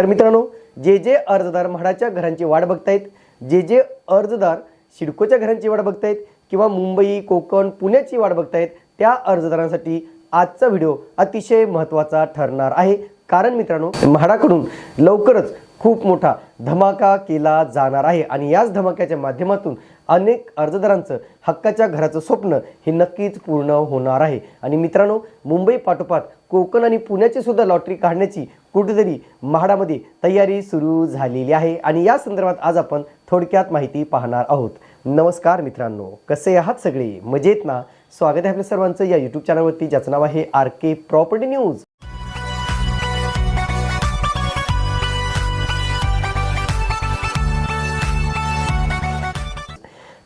तर मित्रांनो जे जे अर्जदार म्हाडाच्या घरांची वाट बघतायत जे जे अर्जदार सिडकोच्या घरांची वाट बघतायत किंवा मुंबई कोकण पुण्याची वाट बघतायत त्या अर्जदारांसाठी आजचा व्हिडिओ अतिशय महत्त्वाचा ठरणार आहे. कारण मित्रांनो म्हाडाकडून लवकरच खूप मोठा धमाका केला जाणार आहे आणि याच धमाक्याच्या माध्यमातून अनेक अर्जदारांचं हक्काच्या घराचं स्वप्न हे नक्कीच पूर्ण होणार आहे. आणि मित्रांनो मुंबई पाठोपाठ कोकण आणि पुण्याची सुद्धा लॉटरी काढण्याची कुठेतरी म्हाडामध्ये तयारी सुरू झालेली आहे. आणि या संदर्भात आज आपण थोडक्यात माहिती पाहणार आहोत. नमस्कार मित्रांनो कसे आहात सगळे? मजेत ना? स्वागत आहे आपल्या सर्वांचं या यूट्यूब चॅनलवरती ज्याचं नाव आहे आर के प्रॉपर्टी न्यूज.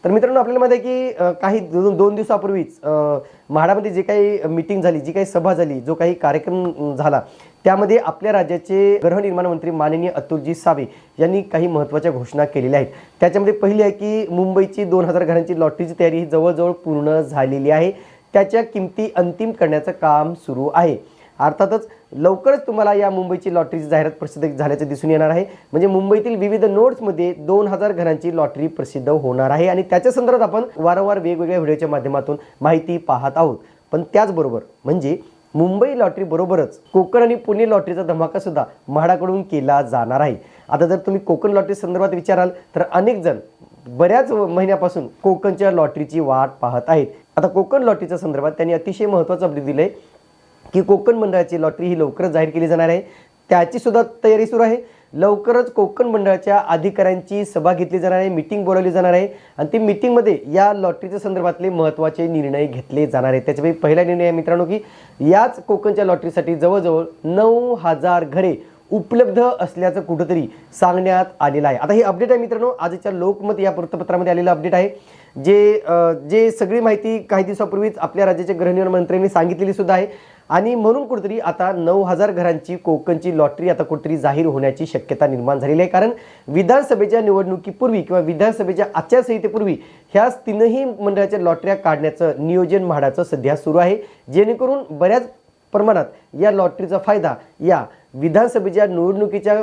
तर मित्रांनो आपल्याला माहिती आहे की काही दोन दोन दिवसापूर्वीच म्हाडामध्ये जी काही मीटिंग झाली जी काही सभा झाली जो काही कार्यक्रम झाला त्यामध्ये आपल्या राज्याचे गृहनिर्माण मंत्री माननीय अतुलजी सावे यांनी काही महत्त्वाच्या घोषणा केलेल्या आहेत. त्याच्यामध्ये पहिली आहे की मुंबईची दोन हजार घरांची लॉटरीची तयारी ही जवळजवळ पूर्ण झालेली आहे. त्याच्या किमती अंतिम करण्याचं काम सुरू आहे. अर्थातच लवकरच तुम्हाला या मुंबईची लॉटरीची जाहिरात प्रसिद्ध झाल्याचं दिसून येणार आहे. म्हणजे मुंबईतील विविध नोट्समध्ये दोन हजार घरांची लॉटरी प्रसिद्ध होणार आहे आणि त्याच्या संदर्भात आपण वारंवार वेगवेगळ्या व्हिडिओच्या माध्यमातून माहिती पाहत आहोत. पण त्याचबरोबर म्हणजे मुंबई लॉटरी बरोबरच कोकण आणि पुणे लॉटरीचा धमाका सुद्धा म्हाडाकडून केला जाणार आहे. आता जर तुम्ही कोकण लॉटरी संदर्भात विचाराल तर अनेक जण बऱ्याच महिन्यापासून कोकणच्या लॉटरीची वाट पाहत आहेत. आता कोकण लॉटरीच्या संदर्भात त्यांनी अतिशय महत्त्वाचं अपडेट दिलं आहे की कोकण मंडळाची लॉटरी ही लवकरच जाहीर केली जाणार आहे. त्याची सुद्धा तयारी सुरू आहे. लवकरच कोकण मंडळाच्या अधिकाऱ्यांची सभा घेतली जाणार आहे मिटिंग बोलावली जाणार आहे. आणि ती मिटिंगमध्ये या लॉटरीच्या संदर्भातले महत्त्वाचे निर्णय घेतले जाणार आहेत. त्याच्यापैकी पहिला निर्णय आहे मित्रांनो की याच कोकणच्या लॉटरीसाठी जवळजवळ नऊ हजार घरे उपलब्ध असल्याचं कुठंतरी सांगण्यात आलेलं आहे. आता हे अपडेट आहे मित्रांनो. आजच्या लोकमत या वृत्तपत्रामध्ये आलेलं अपडेट आहे. जे जे सगळी माहिती काही दिवसापूर्वीच आपल्या राज्याच्या गृहनिर्माण मंत्र्यांनी सांगितलेली सुद्धा आहे. आणि म्हणून कुठेतरी आता नऊ हजार घरांची कोकणची लॉटरी आता कुठेतरी जाहीर होण्याची शक्यता निर्माण झालेली आहे. कारण विधानसभेच्या निवडणुकीपूर्वी किंवा विधानसभेच्या आचारसंहितेपूर्वी ह्या तीनही मंडळाच्या लॉटऱ्या काढण्याचं नियोजन म्हाडाचं सध्या सुरू आहे. जेणेकरून बऱ्याच प्रमाणात या लॉटरीचा फायदा या विधानसभेच्या निवडणुकीच्या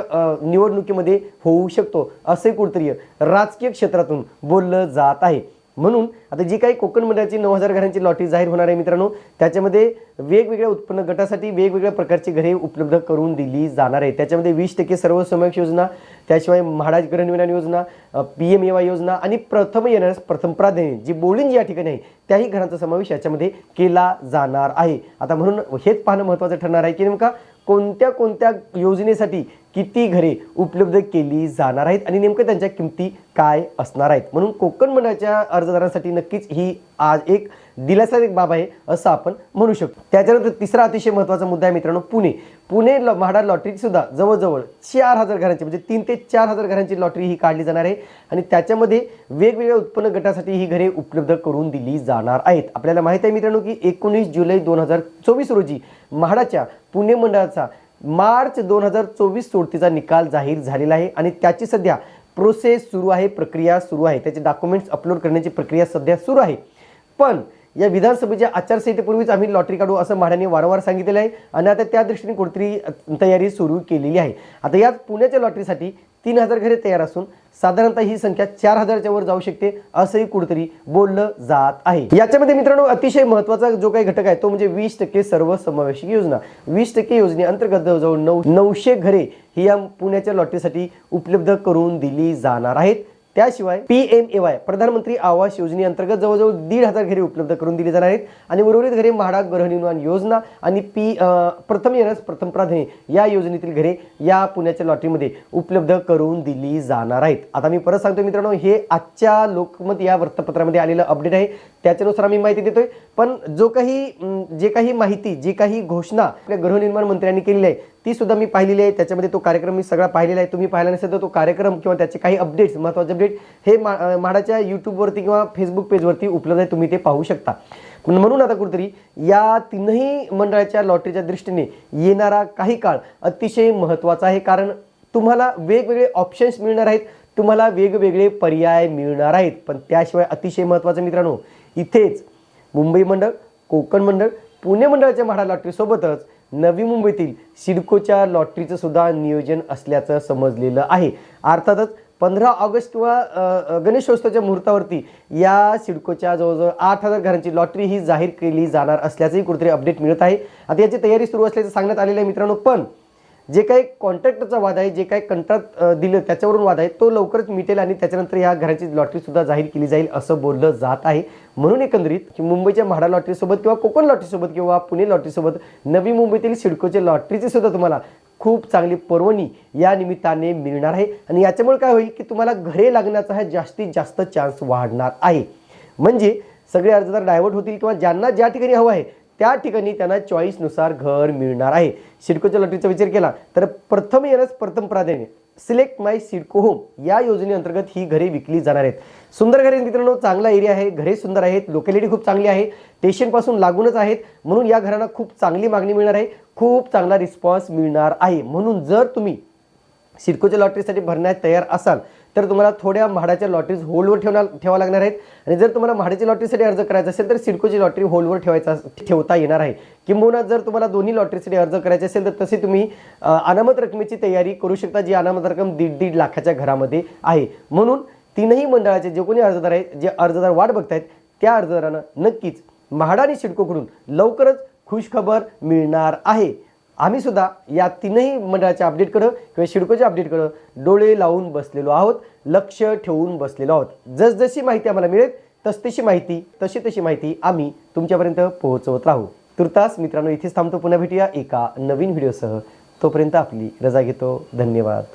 निवडणुकीमध्ये होऊ शकतो असे कुठेतरी राजकीय क्षेत्रातून बोललं जात आहे. म्हणून आता जी काही कोकण मंडळाची नऊ हजार घरांची लॉटरी जाहीर होणार आहे मित्रांनो त्याच्यामध्ये वेगवेगळ्या उत्पन्न गटासाठी वेगवेगळ्या प्रकारची घरे उपलब्ध करून दिली जाणार आहे. त्याच्यामध्ये वीस टक्के सर्वसमावेश योजना त्याशिवाय महाराज गृहनिर्माण योजना पी एम एवाय योजना आणि प्रथम येणाऱ्यास प्रथम प्राधान्य जी बोलिंग या ठिकाणी आहे त्याही घरांचा समावेश याच्यामध्ये केला जाणार आहे. आता म्हणून हेच पाहणं महत्त्वाचं ठरणार आहे की नेमका कोणत्या कोणत्या योजनेसाठी किती घरे उपलब्ध केली जाणार आहेत आणि नेमकं त्यांच्या किमती काय असणार आहेत? म्हणून कोकण मंडळाच्या अर्जदारांसाठी नक्कीच ही आज एक दिलासादायक बाब आहे असं आपण म्हणू शकतो. त्याच्यानंतर तिसरा अतिशय महत्त्वाचा मुद्दा आहे मित्रांनो पुणे. पुणे ल- म्हाडा लॉटरीसुद्धा जवळजवळ चार हजार घरांची म्हणजे तीन ते चार हजार घरांची लॉटरी ही काढली जाणार आहे. आणि त्याच्यामध्ये वेगवेगळ्या उत्पन्न गटासाठी ही घरे उपलब्ध करून दिली जाणार आहेत. आपल्याला माहिती आहे मित्रांनो की एकोणीस जुलै दोन हजार चोवीस रोजी म्हाडाच्या पुणे मंडळाचा मार्च दोन हजार चोवीस सोडतीचा निकाल जाहीर झालेला आहे. आणि त्याची सध्या प्रोसेस सुरू आहे प्रक्रिया सुरू आहे. त्याचे डॉक्युमेंट्स अपलोड करण्याची प्रक्रिया सध्या सुरू आहे. पण या विधानसभेच्या आचारसंहितेपूर्वीच आम्ही लॉटरी काढू असं म्हाडाने वारंवार सांगितलेलं आहे. आणि आता त्या दृष्टीने कुठेतरी तयारी सुरू केलेली आहे. आता यात पुण्याच्या लॉटरीसाठी तीन हजार घरे तयार असून साधारणतः ही संख्या चार हजारच्या वर जाऊ शकते असंही कुठेतरी बोललं जात आहे. याच्यामध्ये मित्रांनो अतिशय महत्त्वाचा जो काही घटक आहे तो म्हणजे वीस टक्के सर्वसमावेशक योजना. वीस टक्के योजनेअंतर्गत जवळजवळ नऊ नऊशे घरे ही या पुण्याच्या लॉटरीसाठी उपलब्ध करून दिली जाणार आहेत. त्याशिवाय पी एम ए वाय प्रधानमंत्री आवास योजनेअंतर्गत जवळजवळ दीड हजार घरे उपलब्ध करून दिली जाणार आहेत. आणि उर्वरित घरे म्हाडा गृहनिर्माण योजना आणि पी प्रथम येण्यास प्रथम प्राधान्य या योजनेतील घरे या पुण्याच्या लॉटरीमध्ये उपलब्ध करून दिली जाणार आहेत. आता मी परत सांगतो मित्रांनो हे आजच्या लोकमत या वृत्तपत्रामध्ये आलेलं अपडेट आहे. त्याच्यानुसार आम्ही माहिती देतोय. पण जो काही जे काही माहिती जी काही घोषणा आपल्या गृहनिर्माण मंत्र्यांनी केलेली आहे ती सुद्धा मी पाहिलेली आहे. त्याच्यामध्ये तो कार्यक्रम मी सगळा पाहिलेला आहे. तुम्ही पाहिला नसेल तर तो कार्यक्रम किंवा त्याचे काही अपडेट्स महत्त्वाचे अपडेट हे मा म्हाडाच्या यूट्यूबवरती किंवा फेसबुक पेजवरती उपलब्ध आहे. तुम्ही ते पाहू शकता. पण म्हणून आता कुठेतरी या तीनही मंडळाच्या लॉटरीच्या दृष्टीने येणारा काही काळ अतिशय महत्त्वाचा आहे. कारण तुम्हाला वेगवेगळे ऑप्शन्स मिळणार आहेत. तुम्हाला वेगवेगळे पर्याय मिळणार आहेत. पण त्याशिवाय अतिशय महत्त्वाचं मित्रांनो इथेच मुंबई मंडळ कोकण मंडळ पुणे मंडळाच्या म्हाडा लॉटरीसोबतच नवी मुंबईतील सिडकोच्या लॉटरीचं सुद्धा नियोजन असल्याचं समजलेलं आहे. अर्थातच पंधरा ऑगस्ट किंवा गणेशोत्सवाच्या मुहूर्तावरती या सिडकोच्या जवळजवळ आठ हजार घरांची लॉटरी ही जाहीर केली जाणार असल्याचंही कुठेतरी अपडेट मिळत आहे. आता याची तयारी सुरू असल्याचं सांगण्यात आलेलं आहे मित्रांनो पण जे काही कॉन्ट्रॅक्टरचा वाद आहे जे काही कंत्राट दिलं त्याच्यावरून वाद आहे तो लवकरच मिटेल आणि त्याच्यानंतर या घराची लॉटरीसुद्धा जाहीर केली जाईल असं बोललं जात आहे. म्हणून एकंदरीत की मुंबईच्या म्हाडा लॉटरीसोबत किंवा कोकण लॉटरीसोबत किंवा पुणे लॉटरीसोबत नवी मुंबईतील सिडकोच्या लॉटरीची सुद्धा तुम्हाला खूप चांगली पर्वणी या निमित्ताने मिळणार आहे. आणि याच्यामुळे काय होईल की तुम्हाला घरे लागण्याचा हा जास्तीत जास्त चान्स वाढणार आहे. म्हणजे सगळे अर्जदार डायव्हर्ट होतील किंवा ज्यांना ज्या ठिकाणी हवं आहे त्या ठिकाणी त्यांना चॉईसनुसार घर मिळणार आहे. सिडकोच्या लॉटरीचा विचार केला तर प्रथम येणंच प्रथम प्राधान्य. सिलेक्ट माय सिडको होम या योजनेअंतर्गत ही घरे विकली जाणार आहेत. सुंदर घरे मित्रांनो चांगला एरिया आहे घरे सुंदर आहेत लोकॅलिटी खूप चांगली आहे स्टेशनपासून लागूनच आहेत म्हणून या घरांना खूप चांगली मागणी मिळणार आहे खूप चांगला रिस्पॉन्स मिळणार आहे. म्हणून जर तुम्ही सिडकोच्या लॉटरीसाठी भरण्यात तयार असाल तर तुम्हाला थोड्या म्हाडाच्या लॉटरीज होल्डवर ठेवणार ठेवा लागणार आहेत. आणि जर तुम्हाला म्हाडाच्या लॉटरीसाठी अर्ज करायचा असेल तर सिडकोची लॉटरी होल्डवर ठेवायचा ठेवता येणार आहे. किंबहुना जर तुम्हाला दोन्ही लॉटरीसाठी अर्ज करायचे असेल तर तसे तुम्ही अनामत रकमेची तयारी करू शकता जी अनामत रक्कम दीड दीड लाखाच्या घरामध्ये आहे. म्हणून तीनही मंडळाचे जे कोणी अर्जदार आहेत जे अर्जदार वाट बघतायत त्या अर्जदारांना नक्कीच म्हाडा आणि सिडकोकडून लवकरच खुशखबर मिळणार आहे. आम्ही सुद्धा या तीनही मंडळाच्या अपडेटकडं किंवा शिडकोच्या अपडेटकडं डोळे लावून बसलेलो आहोत लक्ष ठेवून बसलेलो आहोत. जसजशी माहिती आम्हाला मिळेल तसतशी माहिती तशी तशी माहिती आम्ही तुमच्यापर्यंत पोहोचवत राहू. तुर्तास मित्रांनो इथेच थांबतो. पुन्हा भेटूया एका नवीन व्हिडिओसह. तोपर्यंत आपली रजा घेतो. धन्यवाद.